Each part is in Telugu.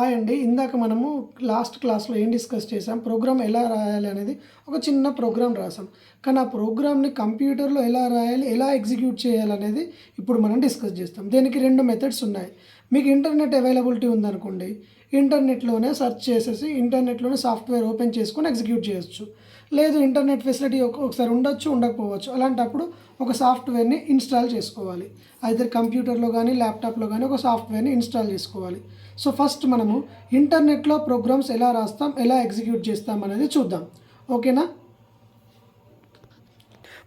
హాయ్ అండి ఇందాక మనము లాస్ట్ క్లాస్లో ఏం డిస్కస్ చేసాం ప్రోగ్రామ్ ఎలా రాయాలి అనేది ఒక చిన్న ప్రోగ్రామ్ రాసాం కానీ ఆ ప్రోగ్రామ్ని కంప్యూటర్లో ఎలా రాయాలి ఎలా ఎగ్జిక్యూట్ చేయాలి అనేది ఇప్పుడు మనం డిస్కస్ చేస్తాం. దీనికి రెండు మెథడ్స్ ఉన్నాయి. మీకు ఇంటర్నెట్ అవైలబిలిటీ ఉందనుకోండి. ఇంటర్నెట్లోనే సెర్చ్ చేసేసి ఇంటర్నెట్లోనే సాఫ్ట్వేర్ ఓపెన్ చేసుకొని ఎగ్జిక్యూట్ చేయొచ్చు. లేదు ఇంటర్నెట్ ఫెసిలిటీ ఒకసారి ఉండొచ్చు ఉండకపోవచ్చు. అలాంటప్పుడు ఒక సాఫ్ట్వేర్ని ఇన్స్టాల్ చేసుకోవాలి. అయితే కంప్యూటర్లో కానీ ల్యాప్టాప్లో కానీ ఒక సాఫ్ట్వేర్ని ఇన్స్టాల్ చేసుకోవాలి. సో ఫస్ట్ మనము ఇంటర్నెట్లో ప్రోగ్రామ్స్ ఎలా రాస్తాం ఎలా ఎగ్జిక్యూట్ చేస్తాం అనేది చూద్దాం. ఓకేనా?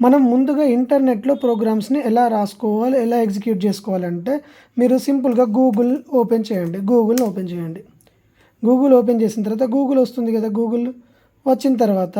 మనం ముందుగా ఇంటర్నెట్లో ప్రోగ్రామ్స్ని ఎలా రాసుకోవాలి ఎలా ఎగ్జిక్యూట్ చేసుకోవాలంటే మీరు సింపుల్గా గూగుల్ ఓపెన్ చేయండి. గూగుల్ ఓపెన్ చేయండి. గూగుల్ ఓపెన్ చేసిన తర్వాత గూగుల్ వస్తుంది కదా గూగుల్. వచ్చిన తర్వాత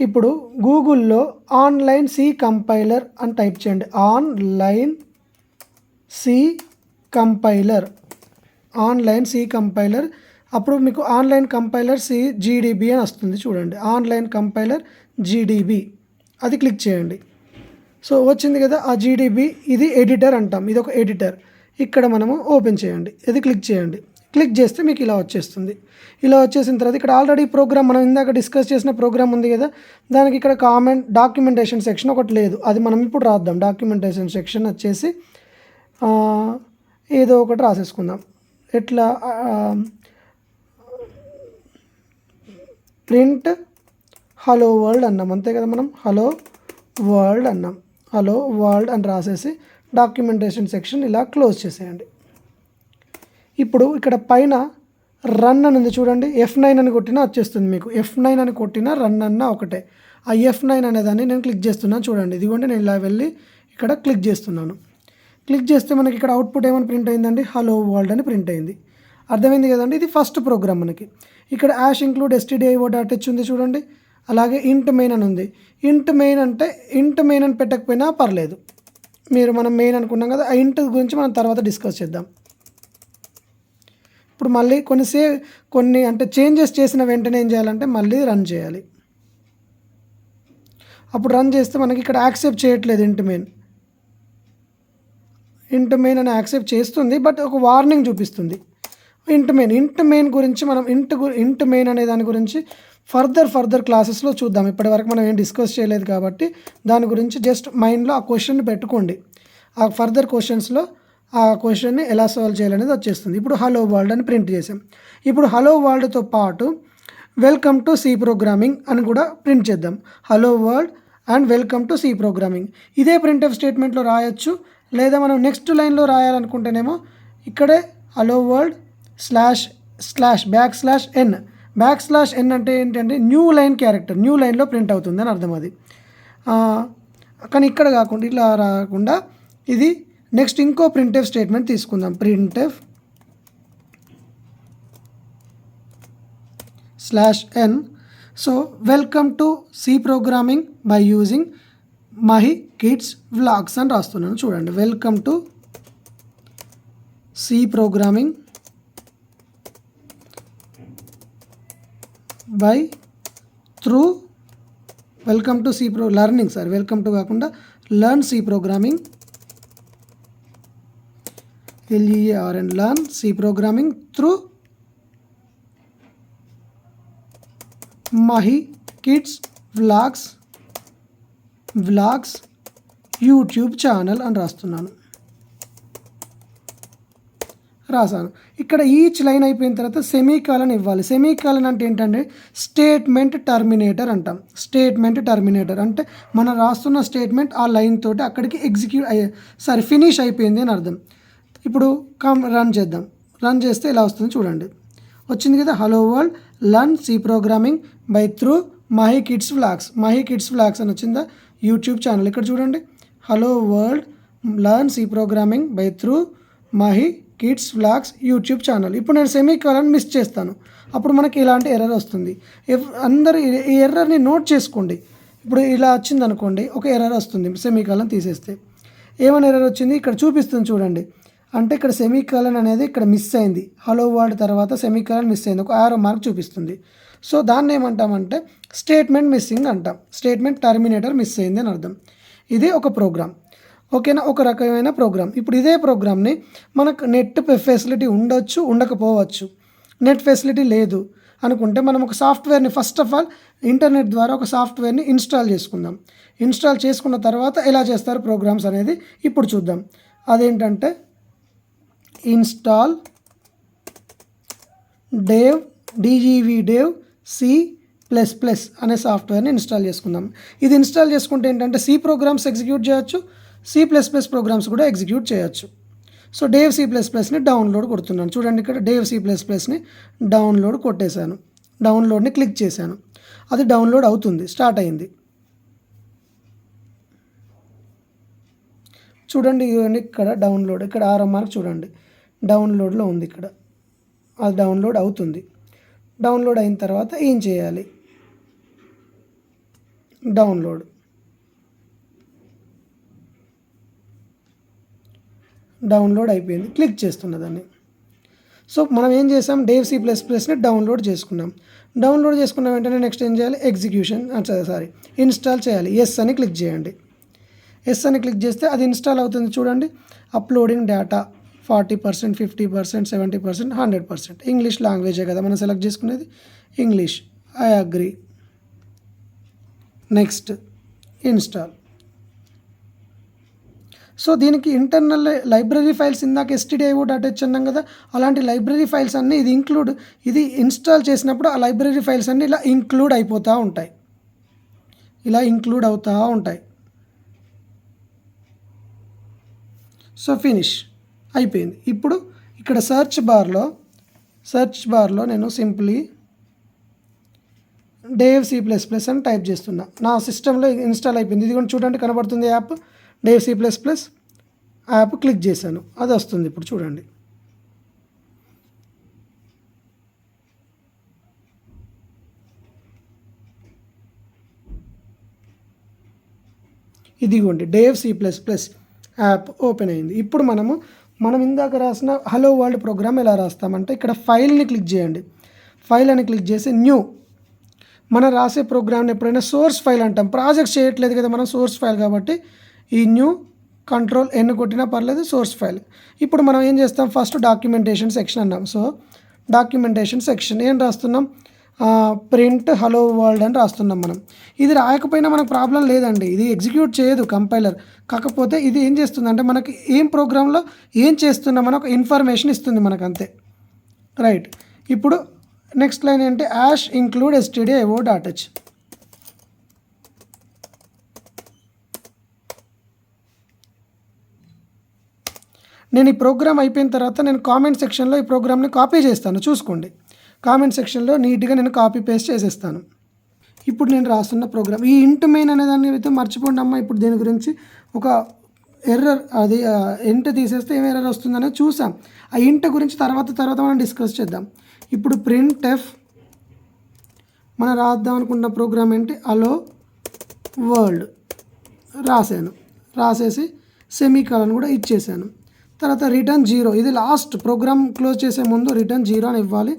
ఇప్పుడు గూగుల్లో ఆన్లైన్ సి కంపైలర్ అని టైప్ చేయండి. Online C compiler. Online C compiler. అప్పుడు మీకు ఆన్లైన్ కంపైలర్ సి జీడిబి అని వస్తుంది. చూడండి. Online compiler GDB. అది క్లిక్ చేయండి. సో వచ్చింది కదా ఆ జీడిబి. ఇది ఎడిటర్ అంటాం. ఇది ఒక ఎడిటర్. ఇక్కడ మనము ఓపెన్ చేయండి. ఇది క్లిక్ చేయండి. క్లిక్ చేస్తే మీకు ఇలా వచ్చేస్తుంది. ఇలా వచ్చేసిన తర్వాత ఇక్కడ ఆల్రెడీ ప్రోగ్రామ్ మనం ఇందాక డిస్కస్ చేసిన ప్రోగ్రామ్ ఉంది కదా దానికి ఇక్కడ కామెంట్ డాక్యుమెంటేషన్ సెక్షన్ ఒకటి లేదు. అది మనం ఇప్పుడు రాద్దాం. డాక్యుమెంటేషన్ సెక్షన్ వచ్చేసి ఏదో ఒకటి రాసేసుకుందాం. ఎట్లా ప్రింట్ హలో వరల్డ్ అన్నాం. అంతే కదా మనం? హలో వరల్డ్ అన్నాం. హలో వరల్డ్ అని రాసేసి డాక్యుమెంటేషన్ సెక్షన్ ఇలా క్లోజ్ చేసేయండి. ఇప్పుడు ఇక్కడ పైన రన్ అని ఉంది చూడండి. ఎఫ్ నైన్ అని కొట్టినా వచ్చేస్తుంది మీకు. ఎఫ్ నైన్ అని కొట్టినా రన్ అన్న ఒకటే. ఆ ఎఫ్ నైన్ అనేదాన్ని నేను క్లిక్ చేస్తున్నాను చూడండి. ఇదిగోండి నేను ఇలా వెళ్ళి ఇక్కడ క్లిక్ చేస్తున్నాను. క్లిక్ చేస్తే మనకి ఇక్కడ అవుట్పుట్ ఏమని ప్రింట్ అయిందండి? హలో వరల్డ్ అని ప్రింట్ అయింది. అర్థమైంది కదండి? ఇది ఫస్ట్ ప్రోగ్రామ్ మనకి. ఇక్కడ hash include STDIO dot H ఉంది చూడండి. అలాగే ఇంట్ మెయిన్ అని ఉంది. ఇంట్ మెయిన్ అంటే ఇంట్ మెయిన్ అని పెట్టకపోయినా పర్లేదు. మీరు మనం మెయిన్ అనుకున్నాం కదా ఆ ఇంట్ గురించి మనం తర్వాత డిస్కస్ చేద్దాం. ఇప్పుడు మళ్ళీ కొన్ని కొన్ని అంటే చేంజెస్ చేసిన వెంటనే ఏం చేయాలంటే మళ్ళీ రన్ చేయాలి. అప్పుడు రన్ చేస్తే మనకి ఇక్కడ యాక్సెప్ట్ చేయట్లేదు ఇంటి మెయిన్. ఇంట్ మెయిన్ అని యాక్సెప్ట్ చేస్తుంది బట్ ఒక వార్నింగ్ చూపిస్తుంది. ఇంట్ మెయిన్ ఇంట్ మెయిన్ గురించి మనం ఇంట్ గు ఇంట్ మెయిన్ అనే దాని గురించి ఫర్దర్ ఫర్దర్ క్లాసెస్లో చూద్దాం. ఇప్పటివరకు మనం ఏం డిస్కస్ చేయలేదు కాబట్టి దాని గురించి జస్ట్ మైండ్లో ఆ క్వశ్చన్ పెట్టుకోండి. ఆ ఫర్దర్ క్వశ్చన్స్లో ఆ క్వశ్చన్ని ఎలా సాల్వ్ చేయాలనేది వచ్చేస్తుంది. ఇప్పుడు హలో వరల్డ్ అని ప్రింట్ చేసాం ఇప్పుడు హలో వరల్డ్తో పాటు వెల్కమ్ టు సి ప్రోగ్రామింగ్ అని కూడా ప్రింట్ చేద్దాం. Hello world and welcome to C programming ఇదే ప్రింట్ ఆఫ్ స్టేట్మెంట్లో రాయొచ్చు. లేదా మనం నెక్స్ట్ లైన్లో రాయాలనుకుంటేనేమో ఇక్కడే hello world slash slash back slash N back slash N అంటే ఏంటంటే న్యూ లైన్ క్యారెక్టర్ న్యూ లైన్లో ప్రింట్ అవుతుంది అని అర్థం అది. కానీ ఇక్కడ కాకుండా ఇలా రాకుండా ఇది నెక్స్ట్ ఇంకో ప్రింటెఫ్ స్టేట్మెంట్ తీసుకుందాం. Printf slash N so welcome to C programming by using Mahi kids vlogs అని రాస్తున్నాను. చూడండి. Welcome to C programming by through welcome to C pro learning sir welcome to కాకుండా learn C programming LER and learn C programming through Mahi kids vlogs vlogs YouTube channel అని రాస్తున్నాను రాశాను ఇక్కడ ఈచ్ లైన్ అయిపోయిన తర్వాత సెమీకాలన్ ఇవ్వాలి సెమీకాలన్ అంటే ఏంటంటే స్టేట్మెంట్ టర్మినేటర్ అంటాం స్టేట్మెంట్ టర్మినేటర్ అంటే మనం రాస్తున్న స్టేట్మెంట్ ఆ లైన్ తోటి అక్కడికి ఎగ్జిక్యూట్ అయ్యే సారీ ఫినిష్ అయిపోయింది అని అర్థం ఇప్పుడు కమ్ రన్ చేద్దాం. రన్ చేస్తే ఇలా వస్తుంది చూడండి. వచ్చింది కదా hello world learn C programming by through Mahi kids vlogs Mahi kids vlogs అని వచ్చిందా? యూట్యూబ్ ఛానల్ ఇక్కడ చూడండి. Hello world learn C programming by through Mahi kids vlogs YouTube channel ఇప్పుడు నేను సెమీ కాలన్ మిస్ చేస్తాను. అప్పుడు మనకి ఇలాంటి ఎర్రర్ వస్తుంది. అందరు అందరూ ఈ- ఎర్రర్ని నోట్ చేసుకోండి. ఇప్పుడు ఇలా వచ్చింది అనుకోండి ఒక ఎర్రర్ వస్తుంది సెమీ కాలం తీసేస్తే. ఏమైనా ఎర్రర్ వచ్చింది? ఇక్కడ చూపిస్తుంది చూడండి. అంటే ఇక్కడ సెమీకాలన్ అనేది ఇక్కడ మిస్ అయింది. హలో వర్డ్ తర్వాత సెమీకాలన్ మిస్ అయింది. ఒక ఆరో మార్క్ చూపిస్తుంది. సో దాన్ని ఏమంటామంటే స్టేట్మెంట్ మిస్సింగ్ అంటాం. స్టేట్మెంట్ టర్మినేటర్ మిస్ అయింది అని అర్థం. ఇది ఒక ప్రోగ్రామ్ ఓకేనా ఒక రకమైన ప్రోగ్రామ్ ఇప్పుడు ఇదే ప్రోగ్రామ్ని మనకు నెట్ ఫెసిలిటీ ఉండొచ్చు ఉండకపోవచ్చు. నెట్ ఫెసిలిటీ లేదు. అనుకుంటే మనం ఒక సాఫ్ట్వేర్ని ఫస్ట్ ఆఫ్ ఆల్ ఇంటర్నెట్ ద్వారా ఒక సాఫ్ట్వేర్ని ఇన్స్టాల్ చేసుకుందాం. ఇన్స్టాల్ చేసుకున్న తర్వాత ఎలా చేస్తారు ప్రోగ్రామ్స్ అనేది ఇప్పుడు చూద్దాం. అదేంటంటే install. Dev డీజీవీ Dev C plus plus అనే సాఫ్ట్వేర్ని ఇన్స్టాల్ చేసుకుందాం. ఇది ఇన్స్టాల్ చేసుకుంటే ఏంటంటే సి ప్రోగ్రామ్స్ ఎగ్జిక్యూట్ చేయొచ్చు సి ప్లస్ ప్లస్ ప్రోగ్రామ్స్ కూడా ఎగ్జిక్యూట్ చేయొచ్చు. సో డేవ్ సి ప్లస్ ప్లస్ని డౌన్లోడ్ కొడుతున్నాను. చూడండి ఇక్కడ డేవ్ సి ప్లస్ ప్లస్ని డౌన్లోడ్ కొట్టేశాను. డౌన్లోడ్ని క్లిక్ చేశాను. అది డౌన్లోడ్ అవుతుంది స్టార్ట్ అయింది. చూడండి ఇక్కడ డౌన్లోడ్ ఇక్కడ ఆర్ఎంఆర్ చూడండి. డౌన్లోడ్లో ఉంది ఇక్కడ. అది డౌన్లోడ్ అవుతుంది. డౌన్లోడ్ అయిన తర్వాత ఏం చేయాలి? డౌన్లోడ్. డౌన్లోడ్ అయిపోయింది. క్లిక్ చేస్తున్న దాన్ని. సో మనం ఏం చేసాం? డేవ్ సి ప్లస్ ప్లస్ని డౌన్లోడ్ చేసుకున్నాం. డౌన్లోడ్ చేసుకున్న వెంటనే నెక్స్ట్ ఏం చేయాలి? ఎగ్జిక్యూషన్ సారీ ఇన్స్టాల్ చేయాలి. ఎస్ అని క్లిక్ చేయండి. ఎస్ అని క్లిక్ చేస్తే అది ఇన్స్టాల్ అవుతుంది చూడండి. Uploading data. Forty percent fifty percent seventy percent hundred percent. English లాంగ్వేజే కదా మనం సెలెక్ట్ చేసుకునేది? English. I agree. Next install. So దీనికి ఇంటర్నల్ లైబ్రరీ ఫైల్స్ ఇందాక ఎస్టీడీఐఓ డాట్ హెచ్ అన్నాం కదా అలాంటి లైబ్రరీ ఫైల్స్ అన్నీ ఇది ఇంక్లూడ్ ఇది ఇన్స్టాల్ చేసినప్పుడు ఆ లైబ్రరీ ఫైల్స్ అన్నీ ఇలా ఇంక్లూడ్ అయిపోతూ ఉంటాయి. ఇలా ఇంక్లూడ్ అవుతూ ఉంటాయి. So finish. అయిపోయింది. ఇప్పుడు ఇక్కడ సెర్చ్ బార్లో సెర్చ్ బార్లో నేను simply Dev C plus plus అని టైప్ చేస్తున్నా. నా సిస్టంలో ఇన్స్టాల్ అయిపోయింది. ఇది కూడా చూడండి కనబడుతుంది app Dev C plus plus app click చేశాను. అది వస్తుంది ఇప్పుడు చూడండి. ఇదిగోండి Dev C plus plus app open అయింది. ఇప్పుడు మనము మనం ఇందాక రాసిన హలో వరల్డ్ ప్రోగ్రామ్ ఎలా రాస్తామంటే ఇక్కడ ఫైల్ని క్లిక్ చేయండి. ఫైల్ అని క్లిక్ చేసి న్యూ మనం రాసే ప్రోగ్రామ్ని ఎప్పుడైనా సోర్స్ ఫైల్ అంటాం. ప్రాజెక్ట్ చేయట్లేదు కదా మనం సోర్స్ ఫైల్ కాబట్టి ఈ న్యూ కంట్రోల్ ఎన్ని కొట్టినా పర్లేదు సోర్స్ ఫైల్ ఇప్పుడు మనం ఏం చేస్తాం? ఫస్ట్ డాక్యుమెంటేషన్ సెక్షన్ అన్నాం. సో డాక్యుమెంటేషన్ సెక్షన్ ఏం రాస్తున్నాం? ప్రింట్ హలో వరల్డ్ అని రాస్తున్నాం మనం. ఇది రాయకపోయినా మనకు ప్రాబ్లం లేదండి. ఇది ఎగ్జిక్యూట్ చేయదు కంపైలర్ కాకపోతే ఇది ఏం చేస్తుందంటే మనకి ఏం ప్రోగ్రాంలో ఏం చేస్తున్నామని ఒక ఇన్ఫర్మేషన్ ఇస్తుంది మనకు అంతే రైట్ ఇప్పుడు నెక్స్ట్ లైన్ ఏంటి? Hash include STD IO dot H నేను ఈ ప్రోగ్రామ్ అయిపోయిన తర్వాత నేను కామెంట్ సెక్షన్లో ఈ ప్రోగ్రామ్ని కాపీ చేస్తాను. చూసుకోండి. కామెంట్ సెక్షన్లో నీట్గా నేను కాపీ పేస్ట్ చేసేస్తాను. ఇప్పుడు నేను రాస్తున్న ప్రోగ్రామ్. ఈ ఇంట్ మెయిన్ అనే దాన్ని అయితే మర్చిపోండి అమ్మ. ఇప్పుడు దీని గురించి ఒక ఎర్రర్ అది ఇంట్ తీసేస్తే ఏం ఎర్రర్ వస్తుందనే చూసాం. ఆ ఇంట్ గురించి తర్వాత తర్వాత మనం డిస్కస్ చేద్దాం. ఇప్పుడు ప్రింట్ ఎఫ్ మనం రాద్దాం అనుకున్న ప్రోగ్రామ్ ఏంటి? అలో వరల్డ్ రాశాను రాసేసి సెమీకాలన్ కూడా ఇచ్చేసాను. తర్వాత రిటర్న్ జీరో ఇది లాస్ట్ ప్రోగ్రామ్ క్లోజ్ చేసే ముందు రిటర్న్ జీరో అని ఇవ్వాలి.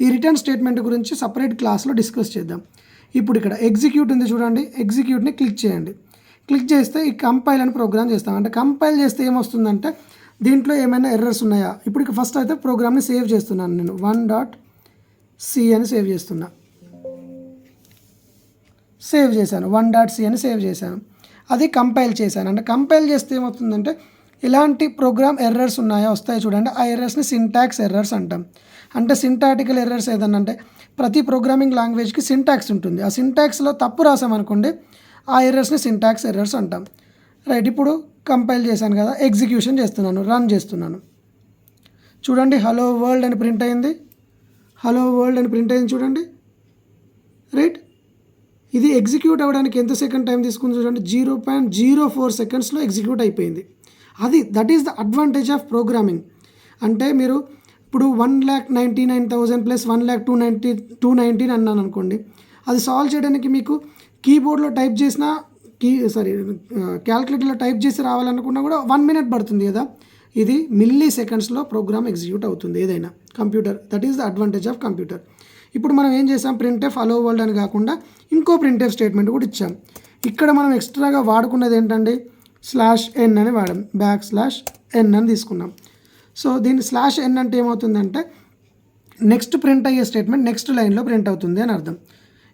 ఈ రిటర్న్ స్టేట్మెంట్ గురించి సపరేట్ క్లాస్లో డిస్కస్ చేద్దాం. ఇప్పుడు ఇక్కడ ఎగ్జిక్యూట్ ఉంది చూడండి. ఎగ్జిక్యూట్ని క్లిక్ చేయండి. క్లిక్ చేస్తే ఈ కంపైల్ అని ప్రోగ్రామ్ చేస్తాం. అంటే కంపైల్ చేస్తే ఏమొస్తుందంటే దీంట్లో ఏమైనా ఎర్రర్స్ ఉన్నాయా? ఇప్పుడు ఫస్ట్ అయితే ప్రోగ్రామ్ని సేవ్ చేస్తున్నాను నేను. వన్ డాట్ సి అని సేవ్ చేస్తున్నా. సేవ్ చేశాను. వన్ డాట్ సి అని సేవ్ చేశాను. అది కంపైల్ చేశాను. అంటే కంపైల్ చేస్తే ఏమవుతుందంటే ఇలాంటి ప్రోగ్రామ్ ఎర్రర్స్ ఉన్నాయా? వస్తాయి చూడండి. ఆ ఎర్రర్స్ని సింటాక్స్ ఎర్రర్స్ అంటాం. అంటే సింటాటికల్ ఎర్రర్స్ ఏదన్నా అంటే ప్రతి ప్రోగ్రామింగ్ లాంగ్వేజ్కి సింటాక్స్ ఉంటుంది. ఆ సింటాక్స్లో తప్పు రాసామనుకోండి ఆ ఎర్రర్స్ని సింటాక్స్ ఎర్రర్స్ అంటాం. రైట్ ఇప్పుడు కంపైల్ చేశాను కదా ఎగ్జిక్యూషన్ చేస్తున్నాను రన్ చేస్తున్నాను. చూడండి హలో వరల్డ్ అని ప్రింట్ అయింది. హలో వరల్డ్ అని ప్రింట్ అయింది చూడండి. రైట్ ఇది ఎగ్జిక్యూట్ అవ్వడానికి ఎంత సెకండ్ టైం తీసుకుంది చూడండి. జీరో పాయింట్ జీరో ఫోర్ సెకండ్స్లో ఎగ్జిక్యూట్ అయిపోయింది. అది that is the advantage of programming అంటే మీరు ఇప్పుడు one lakh ninety nine thousand plus one lakh two ninety two nineteen అన్నాను అనుకోండి అది సాల్వ్ చేయడానికి మీకు కీబోర్డ్లో టైప్ చేసిన కీ సారీ క్యాల్కులేటర్లో టైప్ చేసి రావాలనుకున్నా కూడా వన్ మినిట్ పడుతుంది కదా. ఇది మిల్లీ సెకండ్స్లో ప్రోగ్రామ్ ఎగ్జిక్యూట్ అవుతుంది ఏదైనా computer that is the advantage of computer ఇప్పుడు మనం ఏం చేసాం? ప్రింటెఫ్ అలో వరల్డ్ అని కాకుండా ఇంకో ప్రింటెఫ్ స్టేట్మెంట్ కూడా ఇచ్చాం. ఇక్కడ మనం ఎక్స్ట్రాగా వాడుకున్నది ఏంటండి? స్లాష్ ఎన్ అని వాడాం. బ్యాక్ స్లాష్ ఎన్ అని తీసుకున్నాం. సో దీని స్లాష్ ఎన్ అంటే ఏమవుతుందంటే నెక్స్ట్ ప్రింట్ అయ్యే స్టేట్మెంట్ నెక్స్ట్ లైన్లో ప్రింట్ అవుతుంది అని అర్థం.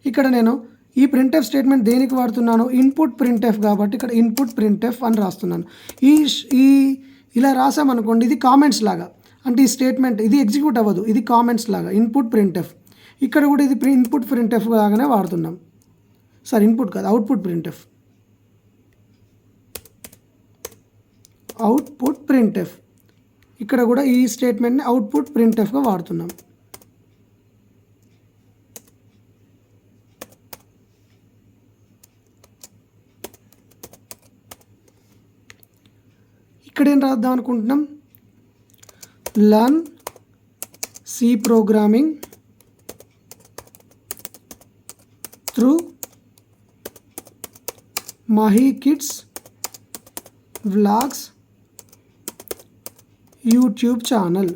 ఇక్కడ నేను ఈ ప్రింట్ఎఫ్ స్టేట్మెంట్ దేనికి వాడుతున్నాను? ఇన్పుట్ ప్రింట్ఎఫ్ కాబట్టి ఇక్కడ ఇన్పుట్ ప్రింట్ఎఫ్ అని రాస్తున్నాను. ఈ ఈ ఇలా రాసామనుకోండి ఇది కామెంట్స్ లాగా. అంటే ఈ స్టేట్మెంట్ ఇది ఎగ్జిక్యూట్ అవ్వదు ఇది కామెంట్స్ లాగా. ఇన్పుట్ ప్రింట్ఎఫ్ ఇక్కడ కూడా ఇది ఇన్పుట్ ప్రింట్ఎఫ్ లాగానే వాడుతున్నాం. సార్ ఇన్పుట్ కాదు అవుట్పుట్ ప్రింట్ఎఫ్ అవుట్పుట్ ప్రింట్ఎఫ్ ఇక్కడ కూడా ఈ స్టేట్మెంట్ని అవుట్పుట్ ప్రింట్ఎఫ్గా వాడుతున్నాం. ఇక్కడ ఏం రాద్దాం అనుకుంటున్నాం? Learn C programming through Mahi kids vlogs YouTube channel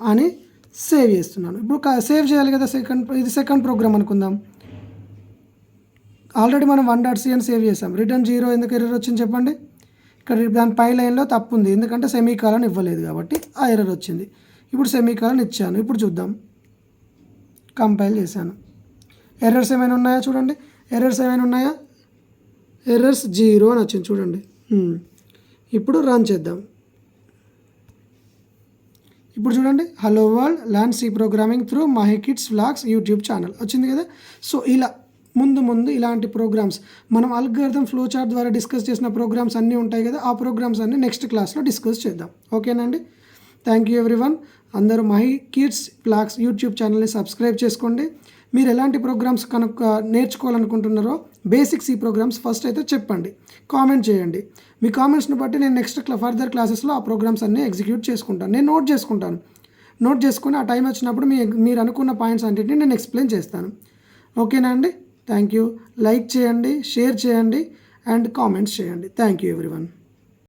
అని సేవ్ చేస్తున్నాను. ఇప్పుడు సేవ్ చేయాలి కదా సెకండ్ ఇది సెకండ్ ప్రోగ్రామ్ అనుకుందాం. ఆల్రెడీ మనం వన్ డాట్ సి అని సేవ్ చేసాం. రిటర్న్ జీరో ఎందుకు ఎర్రర్ వచ్చింది చెప్పండి? ఇక్కడ దాని పై లైన్లో తప్పు ఉంది. ఎందుకంటే సెమీ ఇవ్వలేదు కాబట్టి ఆ ఎర్రర్ వచ్చింది. ఇప్పుడు సెమీ ఇచ్చాను. ఇప్పుడు చూద్దాం. కంపైల్ చేశాను. ఎర్రర్స్ ఏమైనా ఉన్నాయా చూడండి? ఎర్రర్స్ ఏమైనా ఉన్నాయా? ఎర్రర్స్ జీరో అని వచ్చింది చూడండి. ఇప్పుడు రన్ చేద్దాం. ఇప్పుడు చూడండి hello world learn C programming through Mahi kids vlogs YouTube channel వచ్చింది కదా? సో ఇలా ముందు ముందు ఇలాంటి ప్రోగ్రామ్స్ మనం అల్గర్థం ఫ్లో చార్ట్ ద్వారా డిస్కస్ చేసిన ప్రోగ్రామ్స్ అన్నీ ఉంటాయి కదా ఆ ప్రోగ్రామ్స్ అన్నీ నెక్స్ట్ క్లాస్లో డిస్కస్ చేద్దాం. ఓకేనండి? థ్యాంక్ యూ ఎవ్రీవన్ అందరూ మహి కిడ్స్ ఫ్లాగ్స్ యూట్యూబ్ ఛానల్ని సబ్స్క్రైబ్ చేసుకోండి. మీరు ఎలాంటి ప్రోగ్రామ్స్ కనుక నేర్చుకోవాలనుకుంటున్నారో బేసిక్స్ ఈ ప్రోగ్రామ్స్ ఫస్ట్ అయితే చెప్పండి కామెంట్ చేయండి. మీ కామెంట్స్ని బట్టి నేను నెక్స్ట్ క్లా ఫర్దర్ క్లాసెస్లో ఆ ప్రోగ్రామ్స్ అన్నీ ఎగ్జిక్యూట్ చేసుకుంటాను. నేను నోట్ చేసుకుంటాను. నోట్ చేసుకుని ఆ టైం వచ్చినప్పుడు మీ మీరు అనుకున్న పాయింట్స్ అన్నింటినీ నేను ఎక్స్ప్లెయిన్ చేస్తాను. ఓకేనా అండి? Thank you. లైక్ చేయండి షేర్ చేయండి అండ్ కామెంట్స్ చేయండి. Thank you everyone.